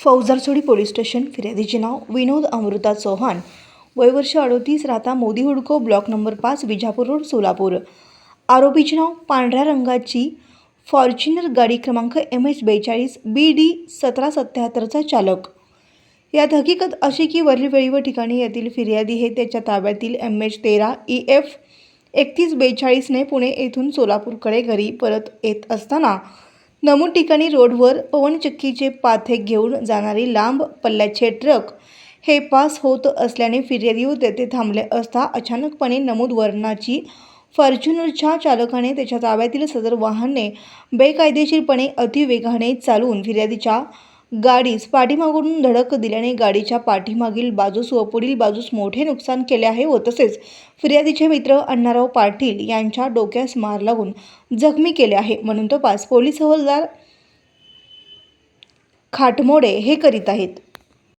फौजारसोडी police station फिर्यादीचे नाव विनोद अमृता चौहान. वयवर्ष अडोतीस राहता मोदी हुडको ब्लॉक नंबर पाच विजापूर रोड सोलापूर. आरोपीचे नाव पांढऱ्या रंगाची. फॉर्च्युनर गाडी क्रमांक एम एच बेचाळीस बी डी सतरा सत्याहत्तरचा चालक. यात हकीकत अशी की वरील वेळी व ठिकाणी येथील फिर्यादी हे त्याच्या ताब्यातील एम एच तेरा ई एफ एकतीस बेचाळीसने पुणे येथून सोलापूरकडे घरी परत येत असताना नमूद ठिकाणी रोडवर पवनचक्कीचे पाथे घेऊन जाणारी लांब पल्ल्याचे ट्रक हे पास होत असल्याने फिर्यादी तेथे थांबले असता अचानकपणे नमूद वर्णाची फॉर्च्युनरच्या चालकाने त्याच्या ताब्यातील सदर वाहने बेकायदेशीरपणे अतिवेगाने चालवून फिर्यादीच्या गाडीस पाठीमागून धडक दिल्याने गाडीच्या पाठीमागील बाजूस व पुढील बाजूस मोठे नुकसान केले आहे व तसेच फिर्यादीचे मित्र अण्णाराव पाटील यांच्या डोक्यास मार लागून जखमी केले आहे. म्हणून तपास पोलीस हवालदार खाटमोडे हे करीत आहेत.